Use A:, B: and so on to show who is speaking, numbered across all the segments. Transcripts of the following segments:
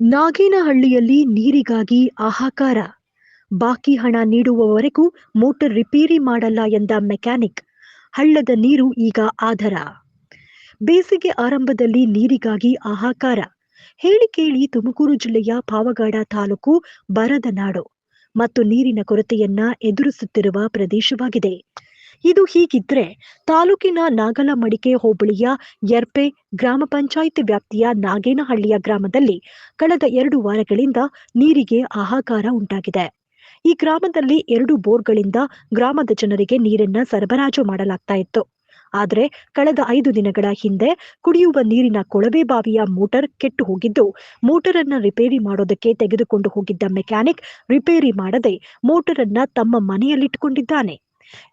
A: ನಾಗೇನಹಳ್ಳಿಯಲ್ಲಿ ನೀರಿಗಾಗಿ ಆಹಾಕಾರ ಬಾಕಿ ಹಣ ನೀಡುವವರೆಗೂ ಮೋಟಾರ್ ರಿಪೇರಿ ಮಾಡಲ್ಲ ಎಂದ ಮೆಕ್ಯಾನಿಕ್. ಹಳ್ಳದ ನೀರು ಈಗ ಆಧಾರ. ಬೇಸಿಗೆ ಆರಂಭದಲ್ಲಿ ನೀರಿಗಾಗಿ ಆಹಾಕಾರ ಹೇಳಿ ಕೇಳಿ ತುಮಕೂರು ಜಿಲ್ಲೆಯ ಪಾವಗಡ ತಾಲೂಕು ಬರದ ನಾಡು ಮತ್ತು ನೀರಿನ ಕೊರತೆಯನ್ನ ಎದುರಿಸುತ್ತಿರುವ ಪ್ರದೇಶವಾಗಿದೆ. ಇದು ಹೀಗಿದ್ರೆ ತಾಲೂಕಿನ ನಾಗಲಮಡಿಕೆ ಹೋಬಳಿಯ ಯರ್ಪೆ ಗ್ರಾಮ ಪಂಚಾಯಿತಿ ವ್ಯಾಪ್ತಿಯ ನಾಗೇನಹಳ್ಳಿಯ ಗ್ರಾಮದಲ್ಲಿ ಕಳೆದ ಎರಡು ವಾರಗಳಿಂದ ನೀರಿಗೆ ಹಾಹಾಕಾರ ಉಂಟಾಗಿದೆ. ಈ ಗ್ರಾಮದಲ್ಲಿ ಎರಡು ಬೋರ್ಗಳಿಂದ ಗ್ರಾಮದ ಜನರಿಗೆ ನೀರನ್ನ ಸರಬರಾಜು ಮಾಡಲಾಗ್ತಾ ಇತ್ತು. ಆದರೆ ಕಳೆದ ಐದು ದಿನಗಳ ಹಿಂದೆ ಕುಡಿಯುವ ನೀರಿನ ಕೊಳವೆ ಬಾವಿಯ ಮೋಟಾರ್ ಕೆಟ್ಟು ಹೋಗಿದ್ದು ಮೋಟರ್ ಅನ್ನ ರಿಪೇರಿ ಮಾಡೋದಕ್ಕೆ ತೆಗೆದುಕೊಂಡು ಹೋಗಿದ್ದ ಮೆಕ್ಯಾನಿಕ್ ರಿಪೇರಿ ಮಾಡದೆ ಮೋಟರ್ ಅನ್ನ ತಮ್ಮ ಮನೆಯಲ್ಲಿಟ್ಟುಕೊಂಡಿದ್ದಾನೆ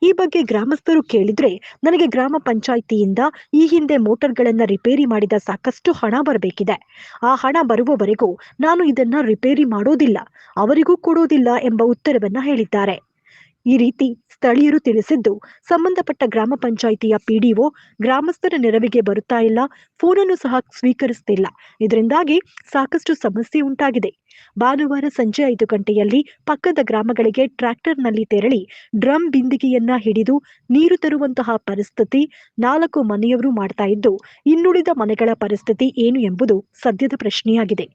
A: ಈ ಬಗ್ಗೆ ಗ್ರಾಮಸ್ಥರು ಕೇಳಿದ್ರೆ, ನನಗೆ ಗ್ರಾಮ ಪಂಚಾಯಿತಿಯಿಂದ ಈ ಹಿಂದೆ ಮೋಟರ್ಗಳನ್ನ ರಿಪೇರಿ ಮಾಡಿದ ಸಾಕಷ್ಟು ಹಣ ಬರಬೇಕಿದೆ. ಆ ಹಣ ಬರುವವರೆಗೂ ನಾನು ಇದನ್ನ ರಿಪೇರಿ ಮಾಡೋದಿಲ್ಲ, ಅವರಿಗೂ ಕೊಡೋದಿಲ್ಲ ಎಂಬ ಉತ್ತರವನ್ನ ಹೇಳಿದ್ದಾರೆ. ಈ ರೀತಿ ಸ್ಥಳೀಯರು ತಿಳಿಸಿದ್ದು, ಸಂಬಂಧಪಟ್ಟ ಗ್ರಾಮ ಪಂಚಾಯಿತಿಯ ಪಿಡಿಒ ಗ್ರಾಮಸ್ಥರ ನೆರವಿಗೆ ಬರುತ್ತಾ ಇಲ್ಲ, ಫೋನನ್ನು ಸಹ ಸ್ವೀಕರಿಸುತ್ತಿಲ್ಲ ಇದರಿಂದಾಗಿ ಸಾಕಷ್ಟು ಸಮಸ್ಯೆ ಉಂಟಾಗಿದೆ. ಭಾನುವಾರ ಸಂಜೆ ಐದು ಗಂಟೆಯಲ್ಲಿ ಪಕ್ಕದ ಗ್ರಾಮಗಳಿಗೆ ಟ್ರ್ಯಾಕ್ಟರ್ನಲ್ಲಿ ತೆರಳಿ ಡ್ರಮ್ ಬಿಂದಿಗೆಯನ್ನ ಹಿಡಿದು ನೀರು ತರುವಂತಹ ಪರಿಸ್ಥಿತಿ ನಾಲ್ಕು ಮನೆಯವರು ಮಾಡ್ತಾ ಇದ್ದು, ಇನ್ನುಳಿದ ಮನೆಗಳ ಪರಿಸ್ಥಿತಿ ಏನು ಎಂಬುದು ಸದ್ಯದ ಪ್ರಶ್ನೆಯಾಗಿದೆ.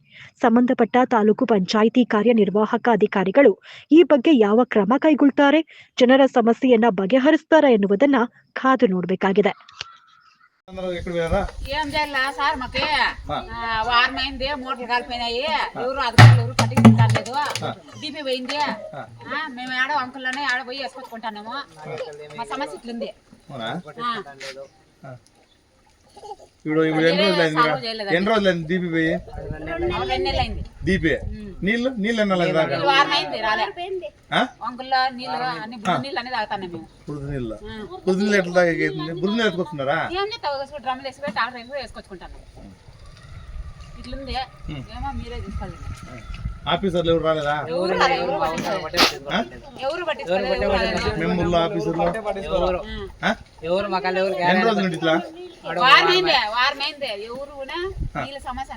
A: ಸಂಬಂಧಪಟ್ಟ ತಾಲೂಕು ಪಂಚಾಯಿತಿ ಕಾರ್ಯನಿರ್ವಾಹಕ ಅಧಿಕಾರಿಗಳು ಈ ಬಗ್ಗೆ ಯಾವ ಕ್ರಮ ಕೈಗೊಳ್ತಾರೆ, ಜನರ ಸಮಸ್ಯೆಯನ್ನ ಬಗೆಹರಿಸ್ತಾರ ಎನ್ನುವುದನ್ನ ಕಾದು ನೋಡಬೇಕಾಗಿದೆ.
B: ఏం చేయాలా సార్ మాకు వారమైంది మూటలు కాలిపోయినాయి. ఎవరు అధికారులు ఎవరు పట్టించి కాలేదు. బీపీ పోయింది. మేము ఆడ వంకల్లోనే ఆడ పోయి వేసుకొచ్చుకుంటాము మా సమస్య ఇట్లుంది. చూడు
C: ఇప్పుడు ఎన్ని రోజులు అయింది ఎన్ని రోజులు అయింది దీపి పోయి? దీపి? నీళ్ళు? నీళ్ళు ఎన్ని రోజులు దాకా బురద నీళ్ళు? బురద నీళ్ళు ఎట్లా తాగేది అవుతుంది బురద నీళ్ళు ఎత్తుకొస్తున్నారా?
B: ఇట్లుంది. ఏమో మీరే తీసుకోవాలి
C: ఆఫీసర్లు ఎవరు రాలేదా
B: ఎవరు రాలే, ఎవరు పట్టించుకోలేదు.
C: ఆ?
B: ఎవరు పట్టించుకోలేదు ఎవరు రాలేదు.
C: మెంబర్లు ఆఫీసర్లు
D: ఎవరు
C: ఆ?
D: ఎవరు మాకల్లా ఎవరు
C: ఎన్ని రోజుల నుండి ఇట్లా
B: వారమైందే వారమైందే ఎవరు కూడా నీళ్ళ సమస్య